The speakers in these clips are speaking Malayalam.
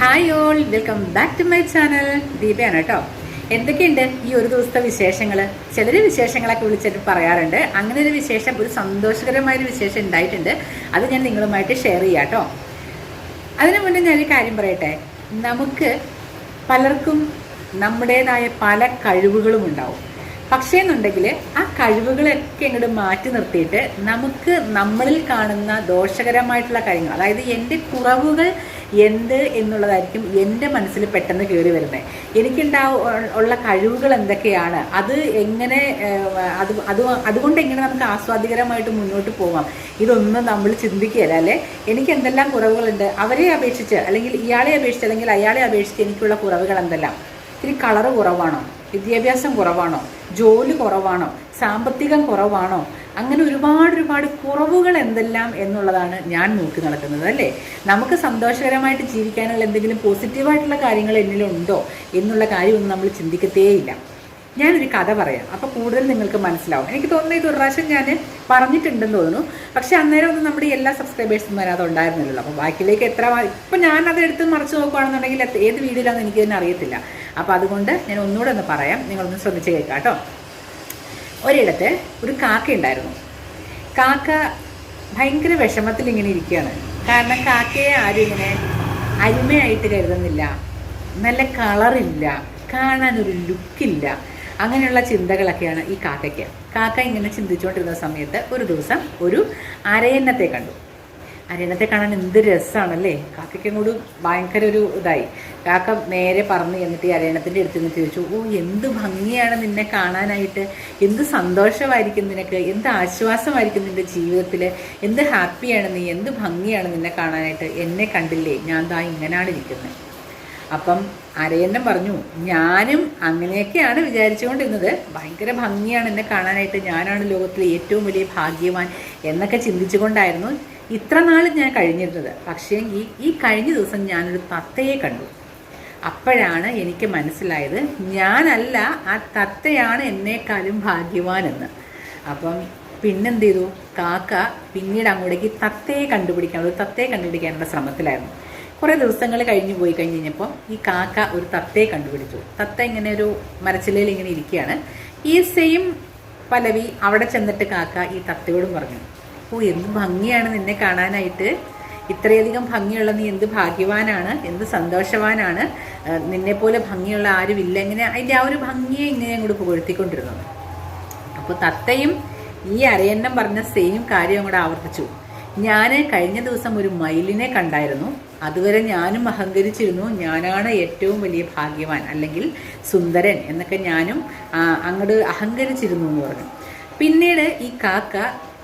Hi all welcome back to my channel ദീപയാണ് കേട്ടോ. എന്തൊക്കെയുണ്ട് ഈ ഒരു ദിവസത്തെ വിശേഷങ്ങൾ ചിലർ വിശേഷങ്ങളൊക്കെ വിളിച്ചിട്ട് പറയാറുണ്ട്. അങ്ങനെ ഒരു വിശേഷം ഒരു സന്തോഷകരമായൊരു വിശേഷം ഉണ്ടായിട്ടുണ്ട്. അത് ഞാൻ നിങ്ങളുമായിട്ട് ഷെയർ ചെയ്യാം കേട്ടോ. അതിനു മുന്നേ ഞാനൊരു കാര്യം പറയട്ടെ. നമുക്ക് പലർക്കും നമ്മുടേതായ പല കഴിവുകളും ഉണ്ടാവും. പക്ഷേ എന്നുണ്ടെങ്കിൽ ആ കഴിവുകളൊക്കെ ഇങ്ങോട്ട് മാറ്റി നിർത്തിയിട്ട് നമുക്ക് നമ്മളിൽ കാണുന്ന ദോഷകരമായിട്ടുള്ള കാര്യങ്ങൾ അതായത് എന്റെ കുറവുകൾ എന്ത് എന്നുള്ളതായിരിക്കും എന്റെ മനസ്സിൽ പെട്ടെന്ന് കയറി വരുന്നത്. എനിക്കുണ്ടാവും ഉള്ള കഴിവുകൾ എന്തൊക്കെയാണ്? അത് എങ്ങനെ അത് അത് അതുകൊണ്ട് എങ്ങനെ നമുക്ക് ആസ്വാദികരമായിട്ട് മുന്നോട്ട് പോകാം ഇതൊന്നും നമ്മൾ ചിന്തിക്കുകയല്ല അല്ലേ? എനിക്ക് എന്തെല്ലാം കുറവുകളുണ്ട് അവരെ അപേക്ഷിച്ച് അല്ലെങ്കിൽ ഇയാളെ അപേക്ഷിച്ച് അല്ലെങ്കിൽ അയാളെ അപേക്ഷിച്ച് എനിക്കുള്ള കുറവുകൾ എന്തെല്ലാം? ഇത്തിരി കളറ് കുറവാണോ? വിദ്യാഭ്യാസം കുറവാണോ? ജോലി കുറവാണോ? സാമ്പത്തികം കുറവാണോ? അങ്ങനെ ഒരുപാട് ഒരുപാട് കുറവുകൾ എന്തെല്ലാം എന്നുള്ളതാണ് ഞാൻ നോക്കി നടക്കുന്നത് അല്ലേ? നമുക്ക് സന്തോഷകരമായിട്ട് ജീവിക്കാനുള്ള എന്തെങ്കിലും പോസിറ്റീവായിട്ടുള്ള കാര്യങ്ങൾ എന്നിലുണ്ടോ എന്നുള്ള കാര്യമൊന്നും നമ്മൾ ചിന്തിക്കത്തേയില്ല. ഞാനൊരു കഥ പറയാം. അപ്പോൾ കൂടുതൽ നിങ്ങൾക്ക് മനസ്സിലാവും. എനിക്ക് തോന്നുന്നത് ഇത് ഒരു പ്രാവശ്യം ഞാൻ പറഞ്ഞിട്ടുണ്ടെന്ന് തോന്നുന്നു. പക്ഷെ അന്നേരം ഒന്നും നമ്മുടെ എല്ലാ സബ്സ്ക്രൈബേഴ്സും വരാതെ ഉണ്ടായിരുന്നില്ലല്ലോ. അപ്പോൾ ബാക്കിയിലേക്ക് എത്ര ഇപ്പം ഞാൻ അത് എടുത്ത് മറിച്ച് നോക്കുകയാണെന്നുണ്ടെങ്കിൽ ഏത് വീഡിയോയിലാണെന്ന് എനിക്ക് തന്നെ അറിയത്തില്ല. അപ്പോൾ അതുകൊണ്ട് ഞാൻ ഒന്നുകൂടെ ഒന്ന് പറയാം. നിങ്ങളൊന്ന് ശ്രദ്ധിച്ച് കേൾക്കാം കേട്ടോ. ഒരിടത്ത് ഒരു കാക്ക ഉണ്ടായിരുന്നു. കാക്ക ഭയങ്കര വിഷമത്തിൽ ഇങ്ങനെ ഇരിക്കുകയാണ്. കാരണം കാക്കയെ ആരും ഇങ്ങനെ അരുമയായിട്ട് കരുതുന്നില്ല. നല്ല കളറില്ല കാണാനൊരു ലുക്കില്ല അങ്ങനെയുള്ള ചിന്തകളൊക്കെയാണ് ഈ കാക്കയ്ക്ക്. കാക്ക ഇങ്ങനെ ചിന്തിച്ചുകൊണ്ടിരുന്ന സമയത്ത് ഒരു ദിവസം ഒരു അരയന്നത്തെ കണ്ടു. അരയന്നത്തെ കാണാൻ എന്ത് രസമാണല്ലേ കാക്കയ്ക്കും കൂടി ഭയങ്കര ഒരു ഇതായി. കാക്ക നേരെ പറന്ന് എന്നിട്ട് ഈ അരയണത്തിന്റെ അടുത്ത് നിന്ന് ചോദിച്ചു ഓ എന്ത് ഭംഗിയാണ് നിന്നെ കാണാനായിട്ട്? എന്ത് സന്തോഷമായിരിക്കും നിനക്ക്? എന്ത് ആശ്വാസമായിരിക്കും നിന്റെ ജീവിതത്തിൽ എന്ത് ഹാപ്പിയാണ് നീ? എന്ത് ഭംഗിയാണ് നിന്നെ കാണാനായിട്ട്? എന്നെ കണ്ടില്ലേ? ഞാൻ ദാ ഇങ്ങനെയാണ് ഇരിക്കുന്നത് അപ്പം അരയന്നം പറഞ്ഞു ഞാനും അങ്ങനെയൊക്കെയാണ് വിചാരിച്ചുകൊണ്ടിരുന്നത്. ഭയങ്കര ഭംഗിയാണ് എന്നെ കാണാനായിട്ട്. ഞാനാണ് ലോകത്തിലെ ഏറ്റവും വലിയ ഭാഗ്യവാൻ എന്നൊക്കെ ചിന്തിച്ചുകൊണ്ടായിരുന്നു ഇത്ര നാൾ ഞാൻ കഴിഞ്ഞിരുന്നത്. പക്ഷേ ഈ ഈ കഴിഞ്ഞ ദിവസം ഞാനൊരു തത്തയെ കണ്ടു. അപ്പോഴാണ് എനിക്ക് മനസ്സിലായത് ഞാനല്ല ആ തത്തയാണ് എന്നേക്കാളും ഭാഗ്യവാനെന്ന്. അപ്പം പിന്നെന്ത് ചെയ്തു? കാക്ക പിന്നീട് അങ്ങോട്ടേക്ക് തത്തയെ കണ്ടുപിടിക്കാൻ ഒരു തത്തയെ കണ്ടുപിടിക്കാനുള്ള ശ്രമത്തിലായിരുന്നു. കുറേ ദിവസങ്ങൾ കഴിഞ്ഞു പോയി കഴിഞ്ഞ് കഴിഞ്ഞപ്പോൾ ഈ കാക്ക ഒരു തത്തയെ കണ്ടുപിടിച്ചു. തത്ത ഇങ്ങനെ ഒരു മരച്ചിലയിൽ ഇങ്ങനെ ഇരിക്കുകയാണ്. ഈ സെയിം പലവി അവിടെ ചെന്നിട്ട് കാക്ക ഈ തത്തയോടും പറഞ്ഞു. ഓ എന്ത് ഭംഗിയാണ് നിന്നെ കാണാനായിട്ട്. ഇത്രയധികം ഭംഗിയുള്ള നീ എന്ത് ഭാഗ്യവാനാണ് എന്ത് സന്തോഷവാനാണ്. നിന്നെപ്പോലെ ഭംഗിയുള്ള ഇല്ല ഇങ്ങനെ അതിന്റെ ആ ഒരു ഭംഗിയെ ഇങ്ങനെ അങ്ങോട്ട് പുകഴ്ത്തിക്കൊണ്ടിരുന്നത്. അപ്പോൾ തത്തയും ഈ അരയന്നം പറഞ്ഞ സെയിം കാര്യം അങ്ങോട്ട് ആവർത്തിച്ചു. ഞാൻ കഴിഞ്ഞ ദിവസം ഒരു മയിലിനെ കണ്ടായിരുന്നു. അതുവരെ ഞാനും അഹങ്കരിച്ചിരുന്നു. ഞാനാണ് ഏറ്റവും വലിയ ഭാഗ്യവാൻ അല്ലെങ്കിൽ സുന്ദരൻ എന്നൊക്കെ ഞാനും അങ്ങോട്ട് അഹങ്കരിച്ചിരുന്നു എന്ന് പറഞ്ഞു. പിന്നീട് ഈ കാക്ക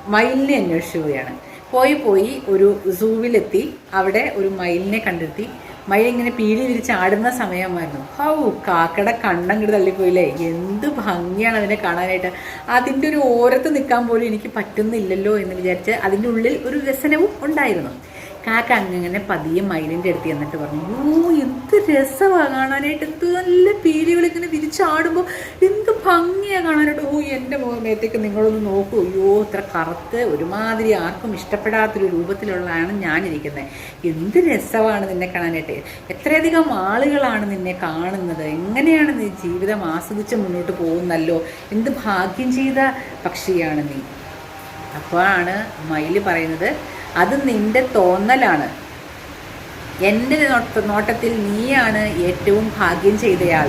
മയിലിനെ അന്വേഷിച്ചു പോവുകയാണ്. പോയി പോയി ഒരു സൂവിലെത്തി അവിടെ ഒരു മയിലിനെ കണ്ടെത്തി. മയിൽ ഇങ്ങനെ പീലി വിരിച്ച് ആടുന്ന സമയമായിരുന്നു. ഹൗ കാക്കട കാക്കയുടെ കിട്ടി തള്ളിപ്പോയില്ലേ? എന്ത് ഭംഗിയാണ് അതിനെ കാണാനായിട്ട്. അതിന്റെ ഒരു ഓരത്ത് നിൽക്കാൻ പോലും എനിക്ക് പറ്റുന്നില്ലല്ലോ എന്ന് വിചാരിച്ച് അതിന്റെ ഉള്ളിൽ ഒരു വ്യസനവും ഉണ്ടായിരുന്നു. കാക്ക അങ്ങനെ പതിയെ മയിലിന്റെ അടുത്ത് എന്നിട്ട് പറഞ്ഞു ഓ എന്ത് രസമാണ് കാണാനായിട്ട്. എന്ത് നല്ല പീലികൾ ഇങ്ങനെ വിരിച്ചാടുമ്പോൾ എന്ത് ഭംഗിയാണ് കാണാനായിട്ട്. ഓ എന്റെ മുഖമേത്തേക്ക് നിങ്ങളൊന്ന് നോക്കൂ. അയ്യോ ഇത്ര കറുത്ത് ഒരുമാതിരി ആർക്കും ഇഷ്ടപ്പെടാത്തൊരു രൂപത്തിലുള്ളതാണ് ഞാനിരിക്കുന്നത്. എന്ത് രസമാണ് നിന്നെ കാണാനായിട്ട്. എത്രയധികം ആളുകളാണ് നിന്നെ കാണുന്നത്. എങ്ങനെയാണ് നീ ജീവിതം ആസ്വദിച്ച് മുന്നോട്ട് പോകുന്നല്ലോ? എന്ത് ഭാഗ്യം ചെയ്ത പക്ഷിയാണ് നീ. അപ്പോഴാണ് മയിൽ പറയുന്നത് അത് നിന്റെ തോന്നലാണ്. എന്റെ നോട്ട നോട്ടത്തിൽ നീയാണ് ഏറ്റവും ഭാഗ്യം ചെയ്തയാൾ.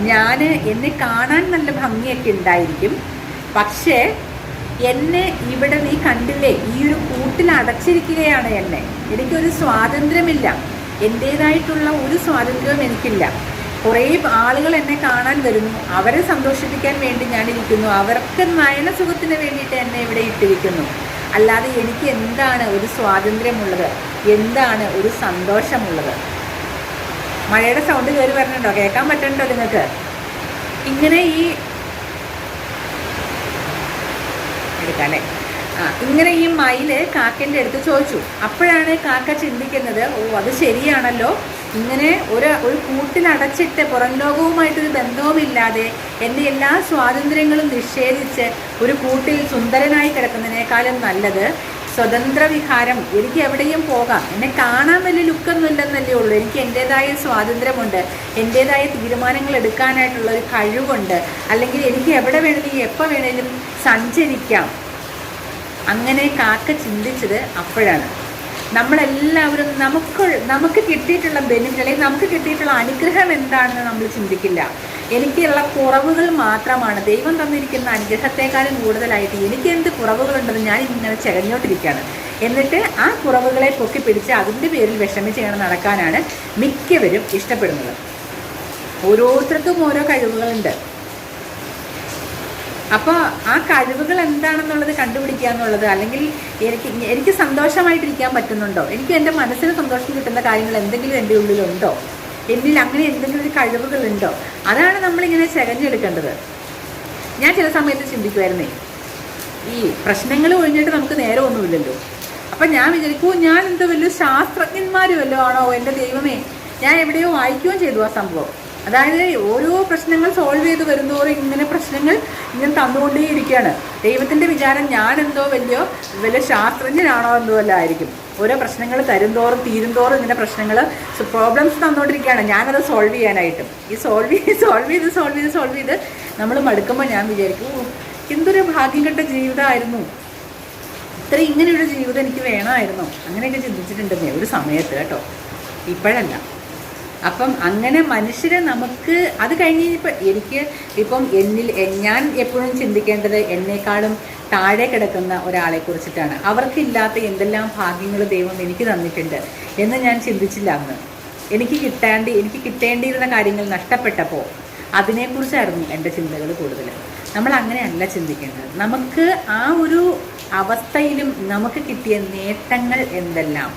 ഞാൻ എന്നെ കാണാൻ നല്ല ഭംഗിയൊക്കെ ഉണ്ടായിരിക്കും. പക്ഷേ എന്നെ ഇവിടെ നീ കണ്ടില്ലേ? ഈ ഒരു കൂട്ടിൽ അടച്ചിരിക്കുകയാണ് എന്നെ. എനിക്കൊരു സ്വാതന്ത്ര്യമില്ല. എന്റേതായിട്ടുള്ള ഒരു സ്വാതന്ത്ര്യവും എനിക്കില്ല. കുറേ ആളുകൾ എന്നെ കാണാൻ വരുന്നു. അവരെ സന്തോഷിപ്പിക്കാൻ വേണ്ടി ഞാനിരിക്കുന്നു. അവർക്ക് നയന നയനസുഖത്തിന് വേണ്ടിയിട്ട് എന്നെ ഇവിടെ ഇട്ടിരിക്കുന്നു. അല്ലാതെ എനിക്ക് എന്താണ് ഒരു സ്വാതന്ത്ര്യമുള്ളത്? എന്താണ് ഒരു സന്തോഷമുള്ളത്? മഴയുടെ സൗണ്ട് കയറി വരണുണ്ടോ? കേൾക്കാൻ പറ്റണ്ടോ നിങ്ങൾക്ക്? ഇങ്ങനെ ഈ എടുക്കാം അല്ലേ ആ ഇങ്ങനെ ഈ മയിൽ കാക്കന്റെ അടുത്ത് ചോദിച്ചു. അപ്പോഴാണ് കാക്ക ചിന്തിക്കുന്നത് ഓ അത് ശരിയാണല്ലോ? ഇങ്ങനെ ഒരു ഒരു കൂട്ടിലടച്ചിട്ട് പുറം ലോകവുമായിട്ടൊരു ബന്ധവുമില്ലാതെ എന്റെ എല്ലാ സ്വാതന്ത്ര്യങ്ങളും നിഷേധിച്ച് ഒരു കൂട്ടിൽ സുന്ദരനായി കിടക്കുന്നതിനേക്കാളും നല്ലത് സ്വതന്ത്ര വിഹാരം എനിക്ക് എവിടെയും പോകാം. എന്നെ കാണാൻ വലിയ ലുക്കൊന്നും ഇല്ലെന്നല്ലേ ഉള്ളൂ. എനിക്ക് എന്റെതായ സ്വാതന്ത്ര്യമുണ്ട്. എന്റെതായ തീരുമാനങ്ങൾ എടുക്കാനായിട്ടുള്ള ഒരു കഴിവുണ്ട്. അല്ലെങ്കിൽ എനിക്ക് എവിടെ വേണമെങ്കിലും എപ്പോൾ വേണമെങ്കിലും സഞ്ചരിക്കാം. അങ്ങനെ കാക്ക ചിന്തിച്ചത് അപ്പോഴാണ്. നമ്മളെല്ലാവരും നമുക്ക് നമുക്ക് കിട്ടിയിട്ടുള്ള ബെനിഫിറ്റ് അല്ലെങ്കിൽ നമുക്ക് കിട്ടിയിട്ടുള്ള അനുഗ്രഹം എന്താണെന്ന് നമ്മൾ ചിന്തിക്കില്ല. എനിക്കുള്ള കുറവുകൾ മാത്രമാണ്. ദൈവം തന്നിരിക്കുന്ന അനുഗ്രഹത്തെക്കാളും കൂടുതലായിട്ട് എനിക്ക് എന്ത് കുറവുകളുണ്ടെന്ന് ഞാൻ ഇങ്ങനെ ചെകഞ്ഞോണ്ടിരിക്കുകയാണ്. എന്നിട്ട് ആ കുറവുകളെ പൊക്കി പിടിച്ച് അതിന്റെ പേരിൽ വിഷമിച്ച് നടക്കാനാണ് മിക്കവരും ഇഷ്ടപ്പെടുന്നത്. ഓരോരുത്തർക്കും ഓരോ കഴിവുകളുണ്ട്. അപ്പോൾ ആ കഴിവുകൾ എന്താണെന്നുള്ളത് കണ്ടുപിടിക്കുക എന്നുള്ളത് അല്ലെങ്കിൽ എനിക്ക് എനിക്ക് സന്തോഷമായിട്ടിരിക്കാൻ പറ്റുന്നുണ്ടോ? എനിക്ക് എന്റെ മനസ്സിന് സന്തോഷം കിട്ടുന്ന കാര്യങ്ങൾ എന്തെങ്കിലും എന്റെ ഉള്ളിലുണ്ടോ? എന്നിൽ അങ്ങനെ എന്തെങ്കിലും ഒരു കഴിവുകളുണ്ടോ? അതാണ് നമ്മളിങ്ങനെ ചകഞ്ഞെടുക്കേണ്ടത്. ഞാൻ ചില സമയത്ത് ചിന്തിക്കുമായിരുന്നേ ഈ പ്രശ്നങ്ങൾ ഒഴിഞ്ഞിട്ട് നമുക്ക് നേരെ ഒന്നുമില്ലല്ലോ. അപ്പം ഞാൻ വിചാരിക്കുമോ ഞാൻ എന്തോ വലിയ ശാസ്ത്രജ്ഞന്മാരും വല്ലോ ആണോ? എന്റെ ദൈവമേ ഞാൻ എവിടെയോ വായിക്കുകയും ചെയ്തു ആ സംഭവം. അതായത് ഓരോ പ്രശ്നങ്ങൾ സോൾവ് ചെയ്ത് വരുന്നതോറും ഇങ്ങനെ പ്രശ്നങ്ങൾ ഇങ്ങനെ തന്നുകൊണ്ടേയിരിക്കുകയാണ്. ദൈവത്തിന്റെ വിചാരം ഞാൻ എന്തോ വലിയ വലിയ ശാസ്ത്രജ്ഞനാണോ എന്തോ അല്ല ആയിരിക്കും. ഓരോ പ്രശ്നങ്ങൾ തരുംതോറും തീരുംതോറും ഇങ്ങനെ പ്രശ്നങ്ങൾ പ്രോബ്ലംസ് തന്നുകൊണ്ടിരിക്കുകയാണ്. ഞാനത് സോൾവ് ചെയ്യാനായിട്ട്. ഈ സോൾവ് ചെയ്ത് സോൾവ് ചെയ്ത് സോൾവ് ചെയ്ത് സോൾവ് ചെയ്ത് നമ്മൾ മടുക്കുമ്പോൾ ഞാൻ വിചാരിക്കും "ഓ, എന്തൊരു ഭാഗ്യം കെട്ട ജീവിതമായിരുന്നു. ഇത്ര ഇങ്ങനെയൊരു ജീവിതം എനിക്ക് വേണമായിരുന്നോ. അങ്ങനെയൊക്കെ ചിന്തിച്ചിട്ടുണ്ടെന്നേ ഒരു സമയത്ത് കേട്ടോ. ഇപ്പോഴല്ല. അപ്പം അങ്ങനെ മനുഷ്യരെ നമുക്ക് അത് കഴിഞ്ഞ് ഇപ്പം എനിക്ക് ഇപ്പം എന്നിൽ ഞാൻ എപ്പോഴും ചിന്തിക്കേണ്ടത് എന്നേക്കാളും താഴെ കിടക്കുന്ന ഒരാളെ കുറിച്ചിട്ടാണ്. അവർക്കില്ലാത്ത എന്തെല്ലാം ഭാഗ്യങ്ങൾ ദൈവം എനിക്ക് തന്നിട്ടുണ്ട് എന്ന് ഞാൻ ചിന്തിച്ചില്ല അന്ന്. എനിക്ക് കിട്ടേണ്ടി എനിക്ക് കിട്ടേണ്ടിയിരുന്ന കാര്യങ്ങൾ നഷ്ടപ്പെട്ടപ്പോൾ അതിനെക്കുറിച്ചായിരുന്നു എന്റെ ചിന്തകൾ കൂടുതൽ. നമ്മൾ അങ്ങനെയല്ല ചിന്തിക്കേണ്ടത്. നമുക്ക് ആ ഒരു അവസ്ഥയിലും നമുക്ക് കിട്ടിയ നേട്ടങ്ങൾ എന്തെല്ലാം?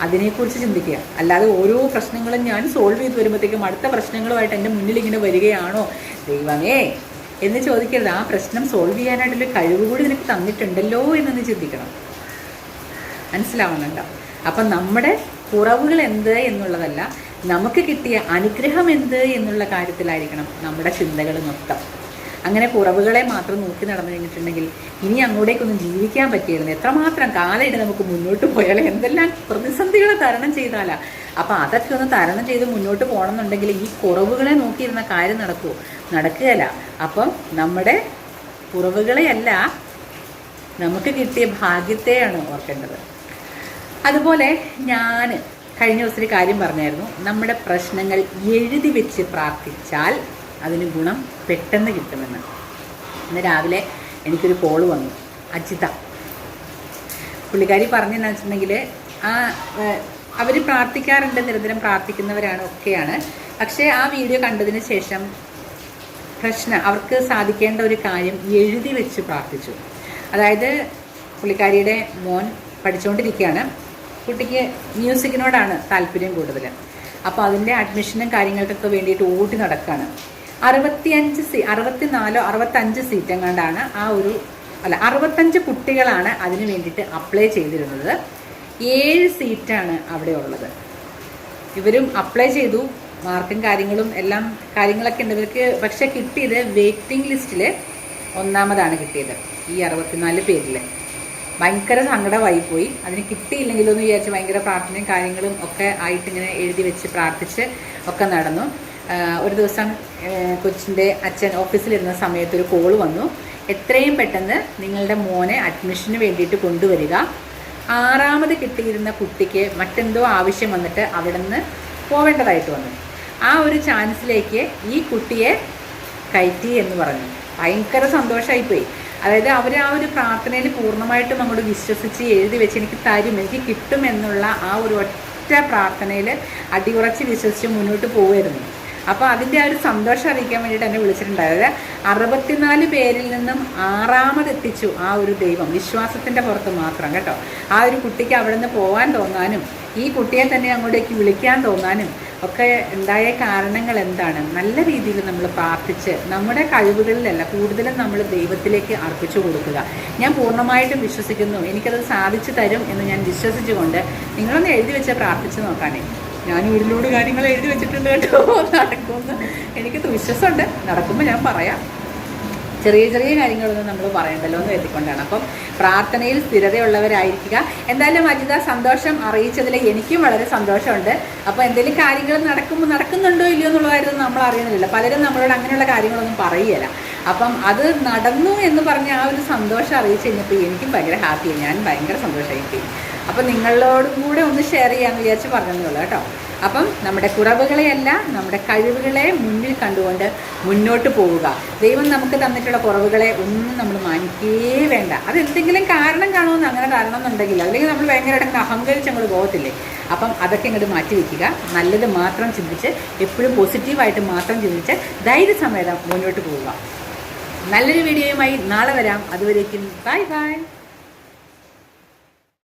അതിനെക്കുറിച്ച് ചിന്തിക്കുക. അല്ലാതെ ഓരോ പ്രശ്നങ്ങളും ഞാൻ സോൾവ് ചെയ്ത് വരുമ്പോഴത്തേക്കും അടുത്ത പ്രശ്നങ്ങളുമായിട്ട് എന്റെ മുന്നിൽ ഇങ്ങനെ വരികയാണോ? ദൈവമേ എന്ന് ചോദിക്കരുത്. ആ പ്രശ്നം സോൾവ് ചെയ്യാനായിട്ടുള്ള കഴിവ് കൂടി നിനക്ക് തന്നിട്ടുണ്ടല്ലോ എന്നൊന്ന് ചിന്തിക്കണം. മനസ്സിലാവുന്നുണ്ടോ? അപ്പം നമ്മുടെ കുറവുകൾ എന്ത് എന്നുള്ളതല്ല നമുക്ക് കിട്ടിയ അനുഗ്രഹം എന്ത് എന്നുള്ള കാര്യത്തിലായിരിക്കണം നമ്മുടെ ചിന്തകൾ മൊത്തം. അങ്ങനെ കുറവുകളെ മാത്രം നോക്കി നടന്നു കഴിഞ്ഞിട്ടുണ്ടെങ്കിൽ ഇനി അങ്ങോട്ടേക്കൊന്നും ജീവിക്കാൻ പറ്റിയിരുന്നു എത്രമാത്രം കാലയിട്ട് നമുക്ക് മുന്നോട്ട് പോയാൽ എന്തെല്ലാം പ്രതിസന്ധികളെ തരണം ചെയ്താലാ. അപ്പം അതൊക്കെ ഒന്ന് തരണം ചെയ്ത് മുന്നോട്ട് പോകണമെന്നുണ്ടെങ്കിൽ ഈ കുറവുകളെ നോക്കിയിരുന്ന കാര്യം നടക്കുമോ നടക്കുകയല്ല. അപ്പം നമ്മുടെ കുറവുകളെയല്ല നമുക്ക് കിട്ടിയ ഭാഗ്യത്തെയാണ് ഓർക്കേണ്ടത്. അതുപോലെ ഞാൻ കഴിഞ്ഞ ദിവസം ഒരു കാര്യം പറഞ്ഞായിരുന്നു. നമ്മുടെ പ്രശ്നങ്ങൾ എഴുതി വെച്ച് പ്രാർത്ഥിച്ചാൽ അതിന് ഗുണം പെട്ടെന്ന് കിട്ടുമെന്ന്. ഇന്ന് രാവിലെ എനിക്കൊരു കോൾ വന്നു. അജിത. പുള്ളിക്കാരി പറഞ്ഞെന്നു വെച്ചിട്ടുണ്ടെങ്കിൽ ആ അവർ പ്രാർത്ഥിക്കാറുണ്ട് നിരന്തരം പ്രാർത്ഥിക്കുന്നവരാണ് ഒക്കെയാണ്. പക്ഷേ ആ വീഡിയോ കണ്ടതിന് ശേഷം പ്രശ്നം അവർക്ക് സാധിക്കേണ്ട ഒരു കാര്യം എഴുതി വെച്ച് പ്രാർത്ഥിച്ചു. അതായത് പുള്ളിക്കാരിയുടെ മോൻ പഠിച്ചുകൊണ്ടിരിക്കുകയാണ് കുട്ടിക്ക് മ്യൂസിക്കിനോടാണ് താല്പര്യം കൂടുതൽ അപ്പോൾ അതിന്റെ അഡ്മിഷനും കാര്യങ്ങൾക്കൊക്കെ വേണ്ടിയിട്ട് ഓടി നടക്കുകയാണ് അറുപത്തിയഞ്ച് സീ അറുപത്തിനാലോ അറുപത്തഞ്ച് സീറ്റ് എങ്ങാണ്ടാണ് ആ ഒരു അല്ല അറുപത്തഞ്ച് കുട്ടികളാണ് അതിന് വേണ്ടിയിട്ട് അപ്ലൈ ചെയ്തിരുന്നത്. ഏഴ് സീറ്റാണ് അവിടെ ഉള്ളത്. ഇവരും അപ്ലൈ ചെയ്തു. മാർക്കും കാര്യങ്ങളും എല്ലാം കാര്യങ്ങളൊക്കെ ഉണ്ട്. ഇവർക്ക് പക്ഷെ കിട്ടിയത് വെയിറ്റിംഗ് ലിസ്റ്റിൽ ഒന്നാമതാണ് കിട്ടിയത് ഈ അറുപത്തിനാല് പേരിൽ ഭയങ്കര സങ്കടമായി പോയി. അതിന് കിട്ടിയില്ലെങ്കിലോ എന്ന് വിചാരിച്ച് ഭയങ്കര പ്രാർത്ഥനയും കാര്യങ്ങളും ഒക്കെ ആയിട്ട് ഇങ്ങനെ എഴുതി വെച്ച് പ്രാർത്ഥിച്ച് ഒക്കെ നടന്നു. ഒരു ദിവസം കൊച്ചിന്റെ അച്ഛൻ ഓഫീസിലിരുന്ന സമയത്ത് ഒരു കോൾ വന്നു. എത്രയും പെട്ടെന്ന് നിങ്ങളുടെ മോനെ അഡ്മിഷന് വേണ്ടിയിട്ട് കൊണ്ടുവരിക. ആറാമത് കിട്ടിയിരുന്ന കുട്ടിക്ക് മറ്റെന്തോ ആവശ്യം വന്നിട്ട് അവിടെ നിന്ന് പോവേണ്ടതായിട്ട് വന്നു. ആ ഒരു ചാൻസിലേക്ക് ഈ കുട്ടിയെ കയറ്റി എന്ന് പറഞ്ഞു. ഭയങ്കര സന്തോഷമായിപ്പോയി അതായത് അവർ ആ ഒരു പ്രാർത്ഥനയിൽ പൂർണമായിട്ടും അങ്ങോട്ട് വിശ്വസിച്ച് എഴുതി വെച്ച് എനിക്ക് തരും എനിക്ക് കിട്ടുമെന്നുള്ള ആ ഒരു ഒറ്റ പ്രാർത്ഥനയിൽ അടിയുറച്ച് വിശ്വസിച്ച് മുന്നോട്ട് പോവുമായിരുന്നു. അപ്പോൾ അതിന്റെ ആ ഒരു സന്തോഷം അറിയിക്കാൻ വേണ്ടിയിട്ട് എന്നെ വിളിച്ചിട്ടുണ്ടായത്. അറുപത്തിനാല് പേരിൽ നിന്നും ആറാമത് എത്തിച്ചു ആ ഒരു ദൈവം. വിശ്വാസത്തിന്റെ പുറത്ത് മാത്രം കേട്ടോ. ആ ഒരു കുട്ടിക്ക് അവിടെ നിന്ന് പോകാൻ തോന്നാനും ഈ കുട്ടിയെ തന്നെ അങ്ങോട്ടേക്ക് വിളിക്കാൻ തോന്നാനും ഒക്കെ ഉണ്ടായ കാരണങ്ങൾ എന്താണ്? നല്ല രീതിയിൽ നമ്മൾ പ്രാർത്ഥിച്ച് നമ്മുടെ കഴിവുകളിലല്ല കൂടുതലും നമ്മൾ ദൈവത്തിലേക്ക് അർപ്പിച്ചു കൊടുക്കുക. ഞാൻ പൂർണമായിട്ടും വിശ്വസിക്കുന്നു. എനിക്കത് സാധിച്ചു തരും എന്ന് ഞാൻ വിശ്വസിച്ചുകൊണ്ട് നിങ്ങളൊന്ന് എഴുതി വെച്ച് പ്രാർത്ഥിച്ചു നോക്കാനേ. ഞാൻ ഒരുപാട് കാര്യങ്ങൾ എഴുതി വെച്ചിട്ടുണ്ട് കേട്ടോ. നടക്കുമെന്ന് എനിക്ക് വിശ്വാസമുണ്ട്. നടക്കുമ്പോൾ ഞാൻ പറയാം. ചെറിയ ചെറിയ കാര്യങ്ങളൊന്നും നമ്മൾ പറയണ്ടല്ലോ എന്ന് എത്തിക്കൊണ്ടാണ് അപ്പം പ്രാർത്ഥനയിൽ സ്ഥിരതയുള്ളവരായിരിക്കുക. എന്തായാലും അജിത സന്തോഷം അറിയിച്ചതിൽ എനിക്കും വളരെ സന്തോഷമുണ്ട്. അപ്പോൾ എന്തെങ്കിലും കാര്യങ്ങൾ നടക്കുമ്പോൾ നടക്കുന്നുണ്ടോ ഇല്ലയോ എന്നുള്ള കാര്യമൊന്നും നമ്മൾ അറിയുന്നില്ല പലരും നമ്മളോട് അങ്ങനെയുള്ള കാര്യങ്ങളൊന്നും പറയുകയില്ല അപ്പം അത് നടന്നു എന്ന് പറഞ്ഞ ആ ഒരു സന്തോഷം അറിയിച്ചു കഴിഞ്ഞപ്പോൾ എനിക്കും ഭയങ്കര ഹാപ്പിയായി. ഞാൻ ഭയങ്കര സന്തോഷമായി. അപ്പം നിങ്ങളോട് കൂടെ ഒന്ന് ഷെയർ ചെയ്യാമെന്ന് വിചാരിച്ച് പറഞ്ഞോളൂ കേട്ടോ. അപ്പം നമ്മുടെ കുറവുകളെയല്ല നമ്മുടെ കഴിവുകളെ മുന്നിൽ കണ്ടുകൊണ്ട് മുന്നോട്ട് പോവുക. ദൈവം നമുക്ക് തന്നിട്ടുള്ള കുറവുകളെ ഒന്നും നമ്മൾ മാനിക്കേ വേണ്ട. അത് എന്തെങ്കിലും കാരണം കാണുമെന്ന് അങ്ങനെ കാരണം എന്നുണ്ടെങ്കിൽ അല്ലെങ്കിൽ നമ്മൾ ഭയങ്കരമായിട്ട് അഹങ്കരിച്ച് അങ്ങോട്ട് പോകത്തില്ലേ? അപ്പം അതൊക്കെ ഇങ്ങോട്ട് മാറ്റി വയ്ക്കുക നല്ലത് മാത്രം ചിന്തിച്ച് എപ്പോഴും പോസിറ്റീവായിട്ട് മാത്രം ചിന്തിച്ച് ധൈര്യസമേതം മുന്നോട്ട് പോവുക. നല്ലൊരു വീഡിയോയുമായി നാളെ വരാം. അതുവരേക്കും ബൈ ബൈ.